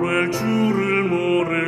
아뢰 주를 모를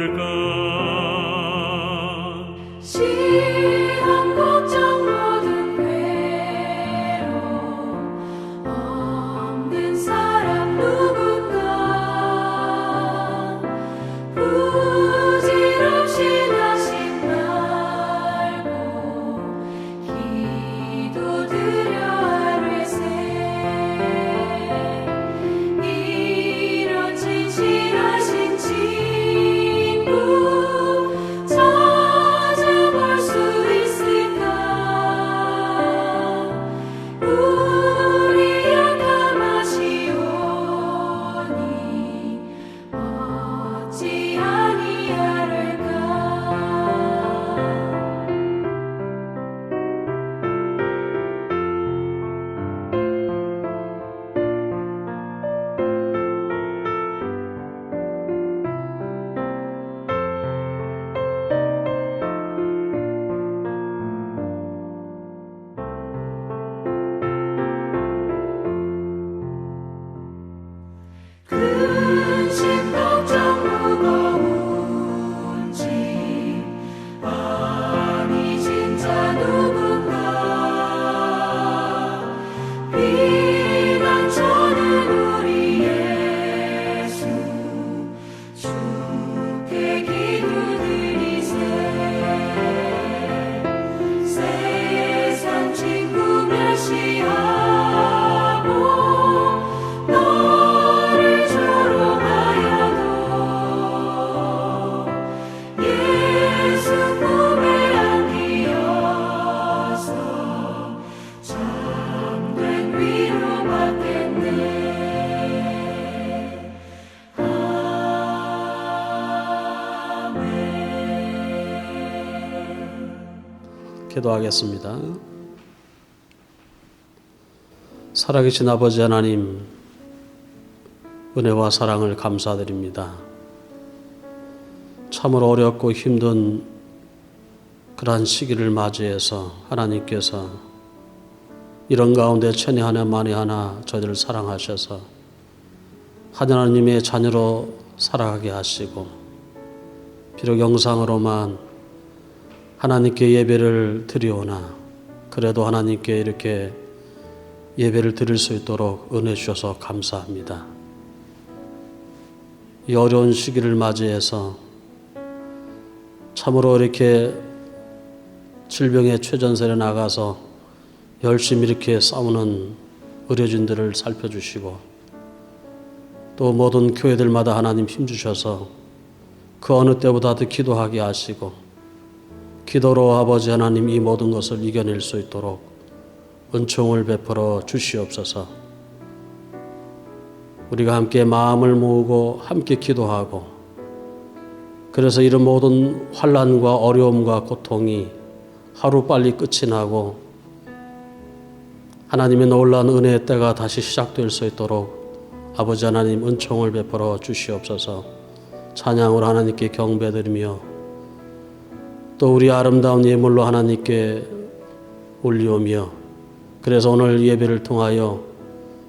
기도하겠습니다. 살아계신 아버지 하나님, 은혜와 사랑을 감사드립니다. 참으로 어렵고 힘든 그러한 시기를 맞이해서 하나님께서 이런 가운데 천이 하나 만이 하나 저희들을 사랑하셔서 하나님의 자녀로 살아가게 하시고 비록 영상으로만 하나님께 예배를 드리오나 그래도 하나님께 이렇게 예배를 드릴 수 있도록 은혜 주셔서 감사합니다. 이 어려운 시기를 맞이해서 참으로 이렇게 질병의 최전선에 나가서 열심히 이렇게 싸우는 의료진들을 살펴주시고 또 모든 교회들마다 하나님 힘주셔서 그 어느 때보다도 기도하게 하시고 기도로 아버지 하나님 이 모든 것을 이겨낼 수 있도록 은총을 베풀어 주시옵소서. 우리가 함께 마음을 모으고 함께 기도하고 그래서 이런 모든 환란과 어려움과 고통이 하루 빨리 끝이 나고 하나님의 놀라운 은혜의 때가 다시 시작될 수 있도록 아버지 하나님 은총을 베풀어 주시옵소서. 찬양으로 하나님께 경배드리며 또 우리 아름다운 예물로 하나님께 올리오며 그래서 오늘 예배를 통하여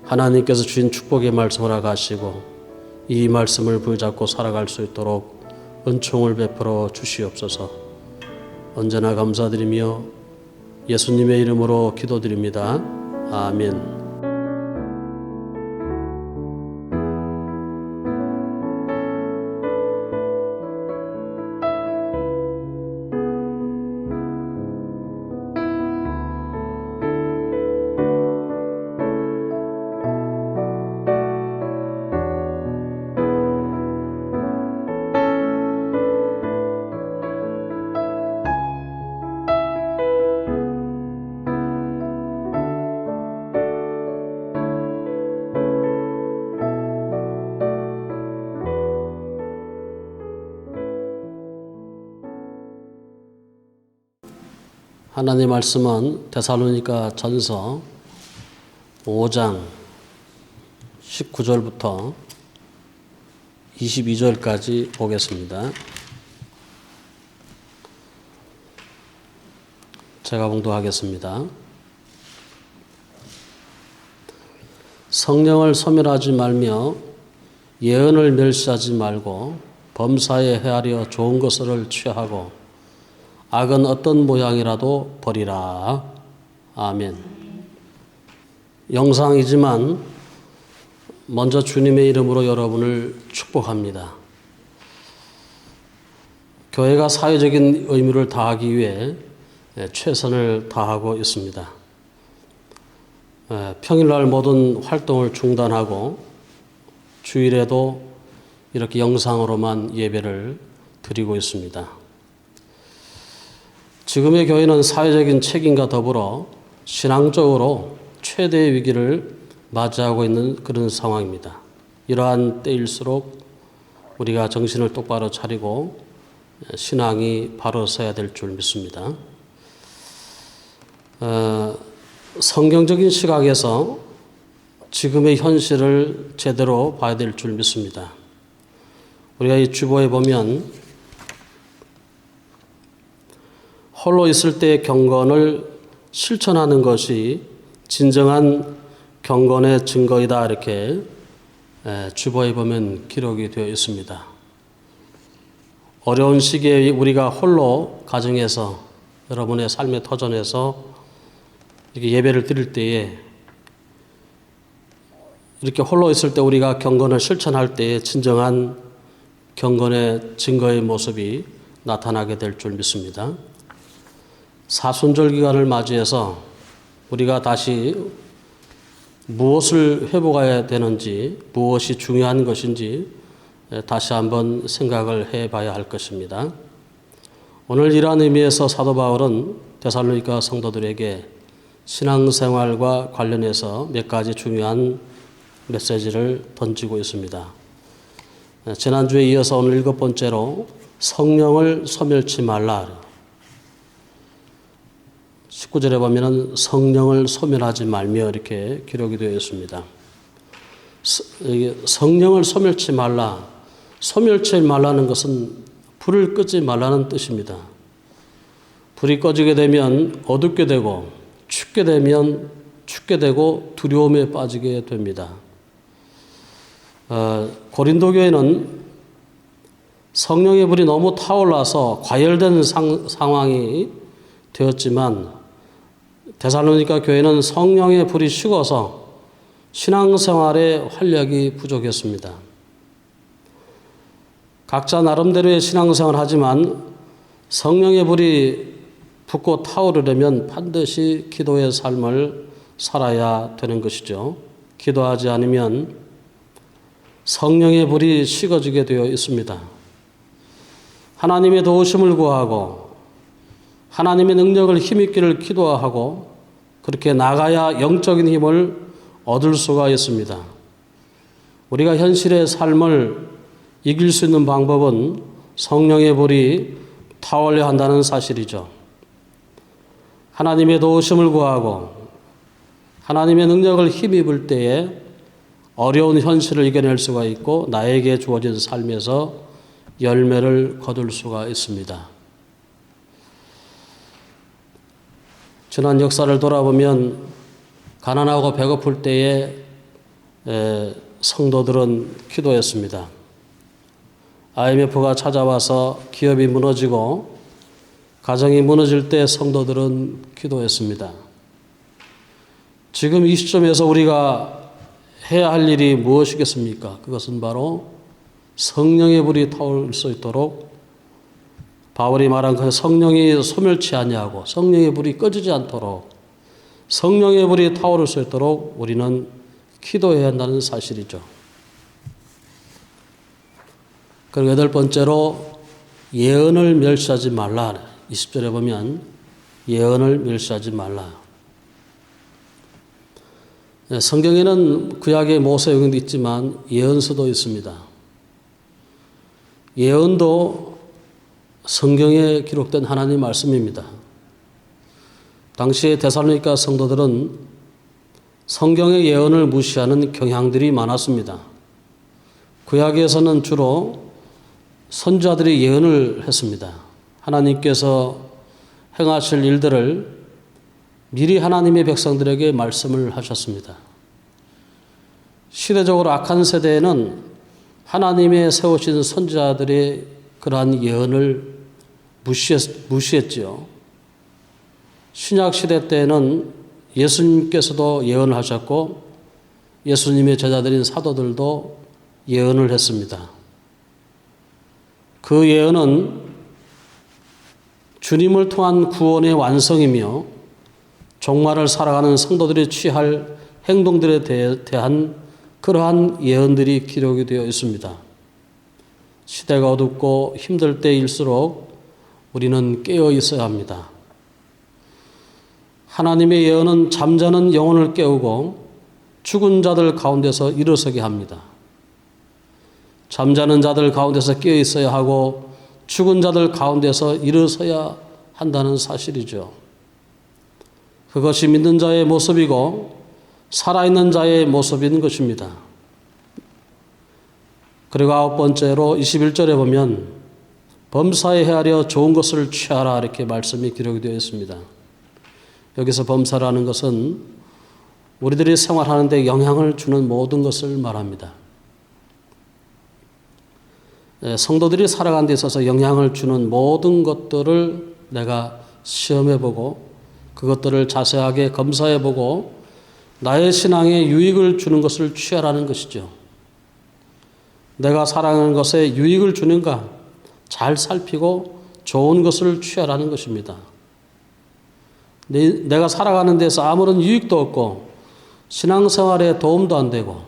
하나님께서 주신 축복의 말씀을 알아가시고 이 말씀을 붙잡고 살아갈 수 있도록 은총을 베풀어 주시옵소서. 언제나 감사드리며 예수님의 이름으로 기도드립니다. 아멘. 하나님의 말씀은 데살로니가 전서 5장 19절부터 22절까지 보겠습니다. 제가 봉독하겠습니다. 성령을 소멸하지 말며 예언을 멸시하지 말고 범사에 헤아려 좋은 것을 취하고 악은 어떤 모양이라도 버리라. 아멘. 영상이지만 먼저 주님의 이름으로 여러분을 축복합니다. 교회가 사회적인 의무를 다하기 위해 최선을 다하고 있습니다. 평일날 모든 활동을 중단하고 주일에도 이렇게 영상으로만 예배를 드리고 있습니다. 지금의 교회는 사회적인 책임과 더불어 신앙적으로 최대의 위기를 맞이하고 있는 그런 상황입니다. 이러한 때일수록 우리가 정신을 똑바로 차리고 신앙이 바로 서야 될 줄 믿습니다. 어, 성경적인 시각에서 지금의 현실을 제대로 봐야 될 줄 믿습니다. 우리가 이 주보에 보면 홀로 있을 때의 경건을 실천하는 것이 진정한 경건의 증거이다 이렇게 주보에 보면 기록이 되어 있습니다. 어려운 시기에 우리가 홀로 가정에서 여러분의 삶의 터전에서 이렇게 예배를 드릴 때에 이렇게 홀로 있을 때 우리가 경건을 실천할 때에 진정한 경건의 증거의 모습이 나타나게 될 줄 믿습니다. 사순절 기간을 맞이해서 우리가 다시 무엇을 회복해야 되는지, 무엇이 중요한 것인지 다시 한번 생각을 해 봐야 할 것입니다. 오늘 이러한 의미에서 사도 바울은 데살로니가 성도들에게 신앙생활과 관련해서 몇 가지 중요한 메시지를 던지고 있습니다. 지난주에 이어서 오늘 일곱 번째로 성령을 소멸치 말라. 19절에 보면은 성령을 소멸하지 말며 이렇게 기록이 되어 있습니다. 성령을 소멸치 말라. 소멸치 말라는 것은 불을 끄지 말라는 뜻입니다. 불이 꺼지게 되면 어둡게 되고 춥게 되면 춥게 되고 두려움에 빠지게 됩니다. 어, 고린도 교회는 성령의 불이 너무 타올라서 과열된 상, 상황이 되었지만 데살로니가 교회는 성령의 불이 식어서 신앙생활에 활력이 부족했습니다. 각자 나름대로의 신앙생활 하지만 성령의 불이 붙고 타오르려면 반드시 기도의 삶을 살아야 되는 것이죠. 기도하지 않으면 성령의 불이 식어지게 되어 있습니다. 하나님의 도우심을 구하고 하나님의 능력을 힘있기를 기도하고 그렇게 나가야 영적인 힘을 얻을 수가 있습니다. 우리가 현실의 삶을 이길 수 있는 방법은 성령의 불이 타올려 한다는 사실이죠. 하나님의 도우심을 구하고 하나님의 능력을 힘입을 때에 어려운 현실을 이겨낼 수가 있고 나에게 주어진 삶에서 열매를 거둘 수가 있습니다. 지난 역사를 돌아보면 가난하고 배고플 때에 에, 성도들은 기도했습니다. IMF가 찾아와서 기업이 무너지고 가정이 무너질 때 성도들은 기도했습니다. 지금 이 시점에서 우리가 해야 할 일이 무엇이겠습니까? 그것은 바로 성령의 불이 타올 수 있도록 바울이 말한 그 성령이 소멸치 아니하고 성령의 불이 꺼지지 않도록 성령의 불이 타오를 수 있도록 우리는 기도해야 한다는 사실이죠. 그리고 여덟 번째로 예언을 멸시하지 말라. 20절에 보면 예언을 멸시하지 말라. 네, 성경에는 구약의 모세용도 있지만 예언서도 있습니다. 예언도 성경에 기록된 하나님 말씀입니다. 당시의 데살로니가 성도들은 성경의 예언을 무시하는 경향들이 많았습니다. 구약에서는 주로 선자들이 예언을 했습니다. 하나님께서 행하실 일들을 미리 하나님의 백성들에게 말씀을 하셨습니다. 시대적으로 악한 세대에는 하나님의 세우신 선자들의 그러한 예언을 무시했, 무시했지요. 신약 시대 때에는 예수님께서도 예언을 하셨고 예수님의 제자들인 사도들도 예언을 했습니다. 그 예언은 주님을 통한 구원의 완성이며 종말을 살아가는 성도들이 취할 행동들에 대한 그러한 예언들이 기록이 되어 있습니다. 시대가 어둡고 힘들 때일수록 우리는 깨어 있어야 합니다. 하나님의 예언은 잠자는 영혼을 깨우고 죽은 자들 가운데서 일어서게 합니다. 잠자는 자들 가운데서 깨어 있어야 하고 죽은 자들 가운데서 일어서야 한다는 사실이죠. 그것이 믿는 자의 모습이고 살아있는 자의 모습인 것입니다. 그리고 아홉 번째로 21절에 보면 범사에 헤아려 좋은 것을 취하라 이렇게 말씀이 기록이 되어 있습니다. 여기서 범사라는 것은 우리들이 생활하는데 영향을 주는 모든 것을 말합니다. 예, 성도들이 살아가는 데 있어서 영향을 주는 모든 것들을 내가 시험해 보고 그것들을 자세하게 검사해 보고 나의 신앙에 유익을 주는 것을 취하라는 것이죠. 내가 사랑하는 것에 유익을 주는가 잘 살피고 좋은 것을 취하라는 것입니다. 내, 가 살아가는 데서 아무런 유익도 없고 신앙생활에 도움도 안 되고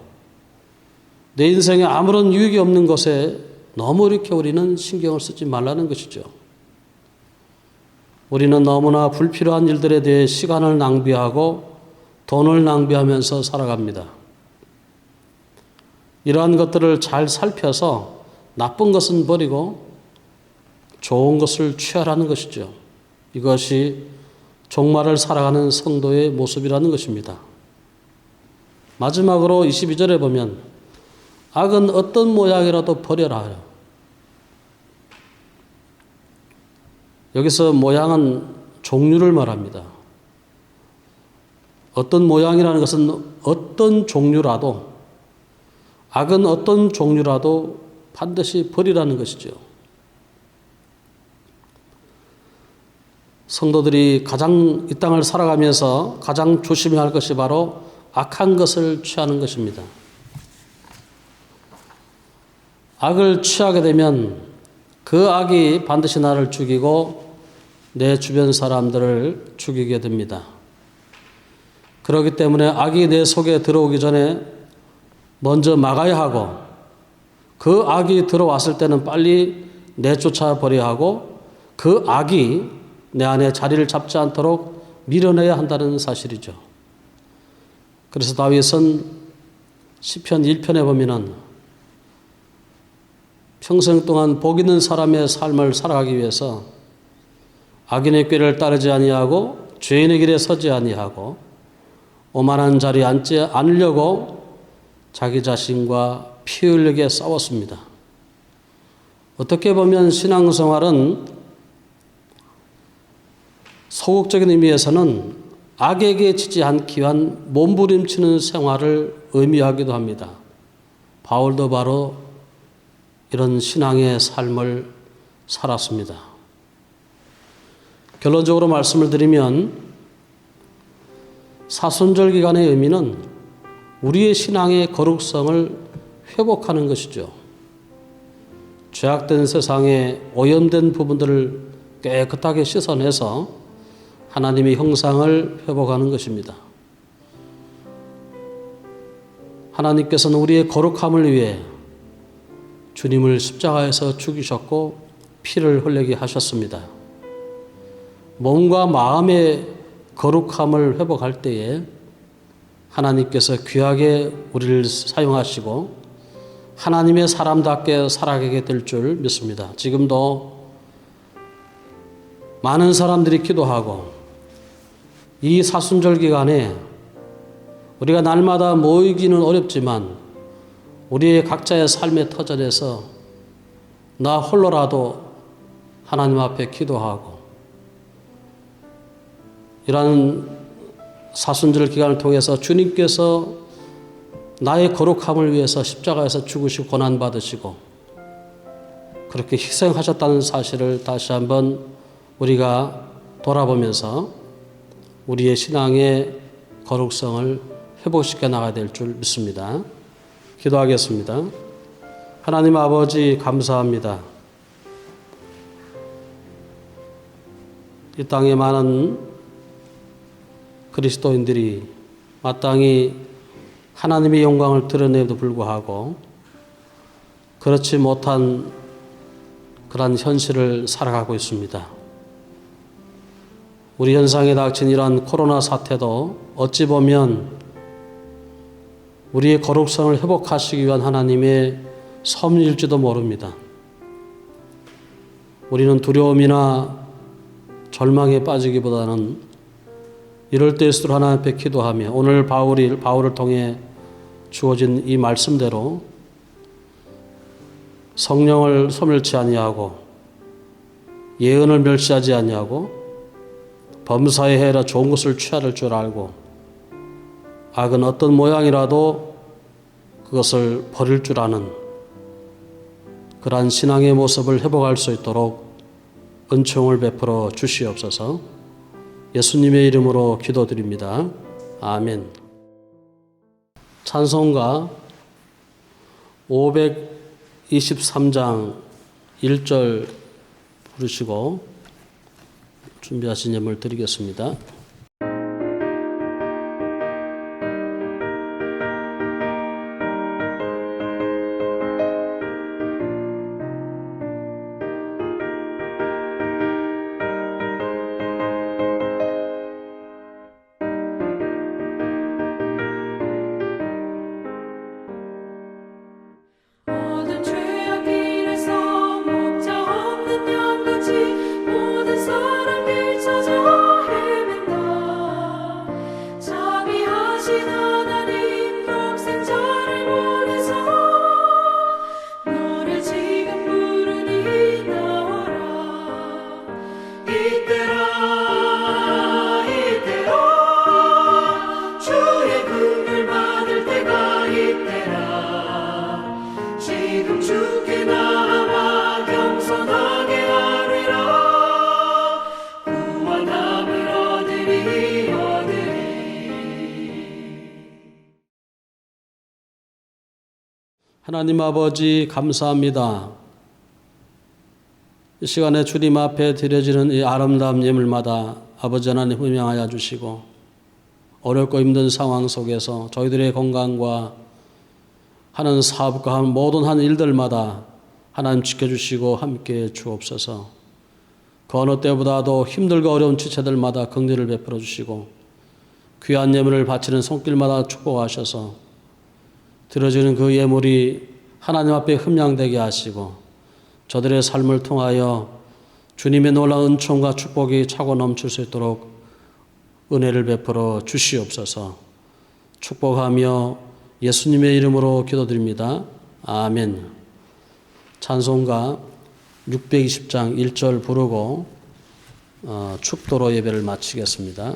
내 인생에 아무런 유익이 없는 것에 너무 이렇게 우리는 신경을 쓰지 말라는 것이죠. 우리는 너무나 불필요한 일들에 대해 시간을 낭비하고 돈을 낭비하면서 살아갑니다. 이러한 것들을 잘 살펴서 나쁜 것은 버리고 좋은 것을 취하라는 것이죠. 이것이 종말을 살아가는 성도의 모습이라는 것입니다. 마지막으로 22절에 보면 악은 어떤 모양이라도 버려라. 여기서 모양은 종류를 말합니다. 어떤 모양이라는 것은 어떤 종류라도 악은 어떤 종류라도 반드시 버리라는 것이죠. 성도들이 가장 이 땅을 살아가면서 가장 조심해야 할 것이 바로 악한 것을 취하는 것입니다. 악을 취하게 되면 그 악이 반드시 나를 죽이고 내 주변 사람들을 죽이게 됩니다. 그렇기 때문에 악이 내 속에 들어오기 전에 먼저 막아야 하고 그 악이 들어왔을 때는 빨리 내쫓아 버려야 하고 그 악이 내 안에 자리를 잡지 않도록 밀어내야 한다는 사실이죠. 그래서 다윗은 시편 1편에 보면은 평생 동안 복 있는 사람의 삶을 살아가기 위해서 악인의 꾀를 따르지 아니하고 죄인의 길에 서지 아니하고 오만한 자리에 앉지 않으려고 자기 자신과 피 흘리게 싸웠습니다. 어떻게 보면 신앙생활은 소극적인 의미에서는 악에게 지지 않기 위한 몸부림치는 생활을 의미하기도 합니다. 바울도 바로 이런 신앙의 삶을 살았습니다. 결론적으로 말씀을 드리면 사순절 기간의 의미는 우리의 신앙의 거룩성을 회복하는 것이죠. 죄악된 세상에 오염된 부분들을 깨끗하게 씻어내서 하나님의 형상을 회복하는 것입니다. 하나님께서는 우리의 거룩함을 위해 주님을 십자가에서 죽이셨고 피를 흘리게 하셨습니다. 몸과 마음의 거룩함을 회복할 때에 하나님께서 귀하게 우리를 사용하시고 하나님의 사람답게 살아가게 될 줄 믿습니다. 지금도 많은 사람들이 기도하고 이 사순절 기간에 우리가 날마다 모이기는 어렵지만 우리의 각자의 삶의 터전에서 나 홀로라도 하나님 앞에 기도하고 이러한 사순절 기간을 통해서 주님께서 나의 거룩함을 위해서 십자가에서 죽으시고 고난 받으시고 그렇게 희생하셨다는 사실을 다시 한번 우리가 돌아보면서 우리의 신앙의 거룩성을 회복시켜 나가야 될 줄 믿습니다. 기도하겠습니다. 하나님 아버지 감사합니다. 이 땅에 많은 그리스도인들이 마땅히 하나님의 영광을 드러내도 불구하고 그렇지 못한 그러한 현실을 살아가고 있습니다. 우리 현상에 닥친 이러한 코로나 사태도 어찌 보면 우리의 거룩성을 회복하시기 위한 하나님의 섭리일지도 모릅니다. 우리는 두려움이나 절망에 빠지기보다는 이럴 때일수록 하나님 앞에 기도하며 오늘 바울이 바울을 통해 주어진 이 말씀대로 성령을 소멸치 아니하고 예언을 멸시하지 아니하고 범사에 해라 좋은 것을 취할 줄 알고 악은 어떤 모양이라도 그것을 버릴 줄 아는 그러한 신앙의 모습을 회복할 수 있도록 은총을 베풀어 주시옵소서. 예수님의 이름으로 기도드립니다. 아멘. 찬송가 523장 1절 부르시고 준비하신 예물 드리겠습니다. 하나님 아버지 감사합니다. 이 시간에 주님 앞에 드려지는 이 아름다운 예물마다 아버지 하나님 흠양하여 주시고 어렵고 힘든 상황 속에서 저희들의 건강과 하는 사업과 하는 모든 한 일들마다 하나님 지켜주시고 함께 주옵소서. 그 어느 때보다도 힘들고 어려운 지체들마다 긍휼을 베풀어 주시고 귀한 예물을 바치는 손길마다 축복하셔서 들어지는 그 예물이 하나님 앞에 흠양되게 하시고 저들의 삶을 통하여 주님의 놀라운 은총과 축복이 차고 넘칠 수 있도록 은혜를 베풀어 주시옵소서 축복하며 예수님의 이름으로 기도드립니다. 아멘. 찬송가 620장 1절 부르고 어, 축도로 예배를 마치겠습니다.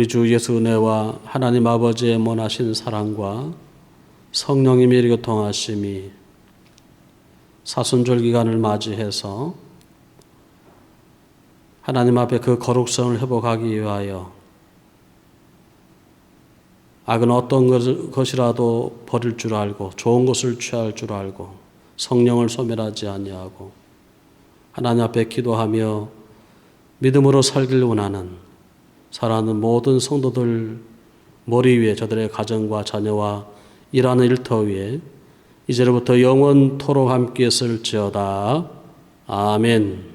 우리 주 예수 은혜와 하나님 아버지의 원하신 사랑과 성령님의 교통하심이 사순절 기간을 맞이해서 하나님 앞에 그 거룩성을 회복하기 위하여 악은 어떤 것- 것이라도 버릴 줄 알고 좋은 것을 취할 줄 알고 성령을 소멸하지 아니하고 하나님 앞에 기도하며 믿음으로 살길 원하는 사랑하는 모든 성도들 머리 위에 저들의 가정과 자녀와 일하는 일터 위에 이제로부터 영원토록 함께 있을지어다. 아멘.